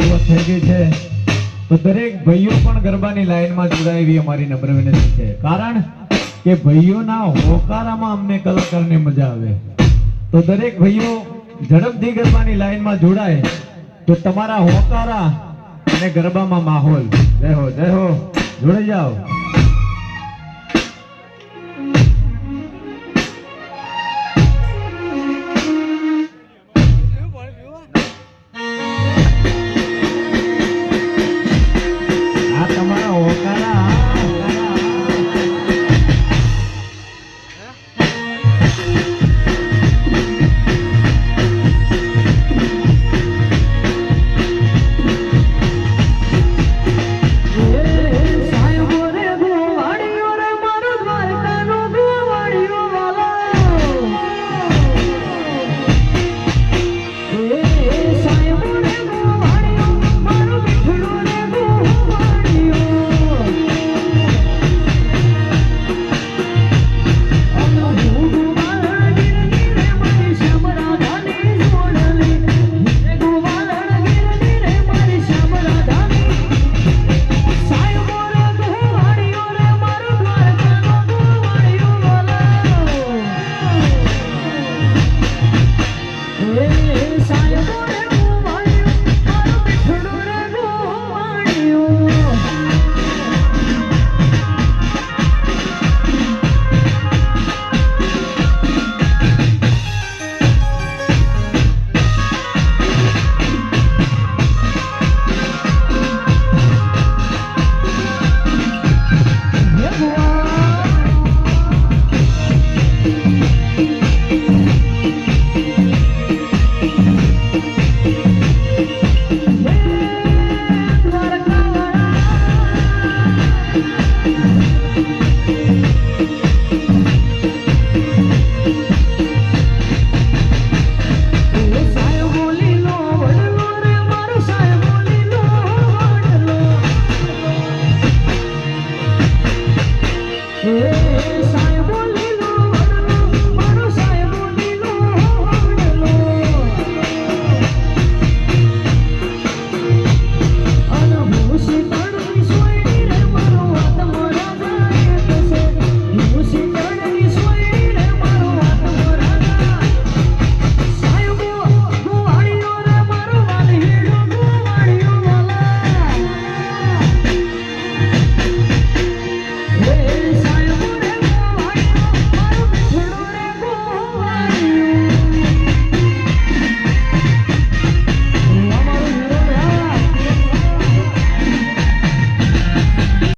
શુભ થઈ ગઈ છે. તો દરેક ભાઈઓ પણ ગરબાની લાઈનમાં જોડાય એવી અમારી નમ્ર વિનંતી છે. કારણ કે ભાઈઓના હોકારામાં અમને કલાકારને મજા આવે. તો દરેક ભાઈઓ ઝડપથી ગરબાની લાઈનમાં જોડાય. તો તમારા હોકારા અને ગરબામાં માહોલ. જય હો જય હો. જોડાઈ જાઓ.